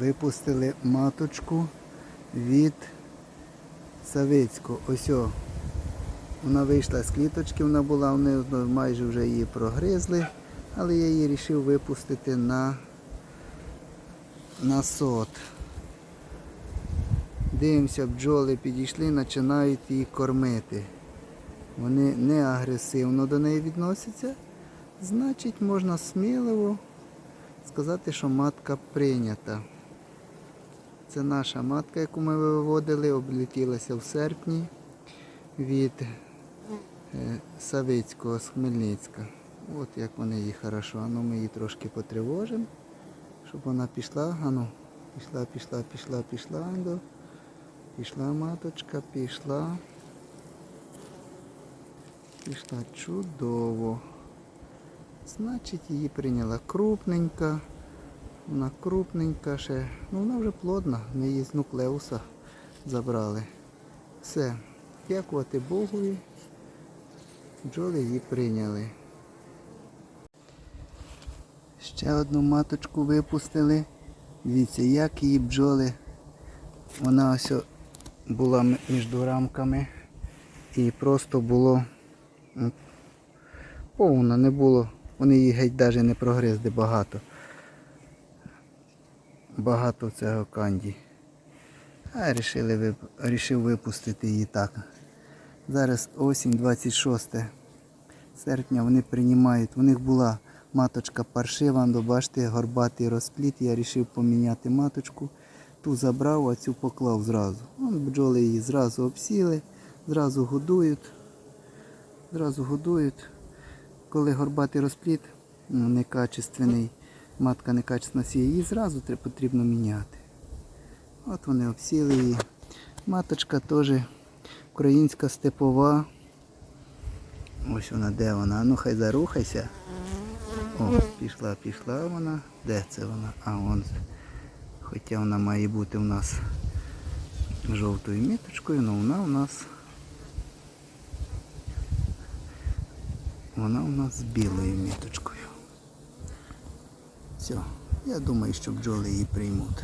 Випустили маточку від Савицького. Ось о. Вона вийшла з кліточки, вона була, вони майже вже її прогризли, але я її вирішив випустити на, на сот. Дивимося, бджоли підійшли, починають її кормити. Вони не агресивно до неї відносяться. Значить, можна сміливо сказати, що матка прийнята. Це наша матка, яку ми виводили, облетілася в серпні від е, Савицького з Хмельницька. От як вони її хорошо. Ану ми її трошки потривожимо, щоб вона пішла. Ану, пішла, пішла, пішла, пішла. Пішла маточка, пішла. Пішла чудово. Значить, її прийняла крупненька. Вона крупненька ще. Ну вона вже плодна. Ми її з нуклеуса забрали. Все. Дякувати Богові. Бджоли її прийняли. Ще одну маточку випустили. Дивіться, як її бджоли. Вона ось була між рамками. І просто було м, повно, не було. Вони її геть навіть не прогризли багато. Багато цього канді. А рішили, вип... рішив випустити її так. Зараз осінь 26 серпня вони приймають. У них була маточка паршива, ну, бачите, горбатий розпліт. Я вирішив поміняти маточку. Ту забрав, а цю поклав зразу. Вон бджоли її зразу обсіли, зразу годують. Зразу годують. Коли горбатий розпліт ну, некачественний, матка некачественно сіє, її зразу потрібно міняти. От вони обсіли її. Маточка теж українська степова. Ось вона, де вона? Ну хай зарухайся. О, пішла, пішла вона. Де це вона? А вон. Хоча вона має бути у нас жовтою міточкою, але вона у нас вона у нас з білою міточкою. Все, я думаю, що бджоли її приймуть.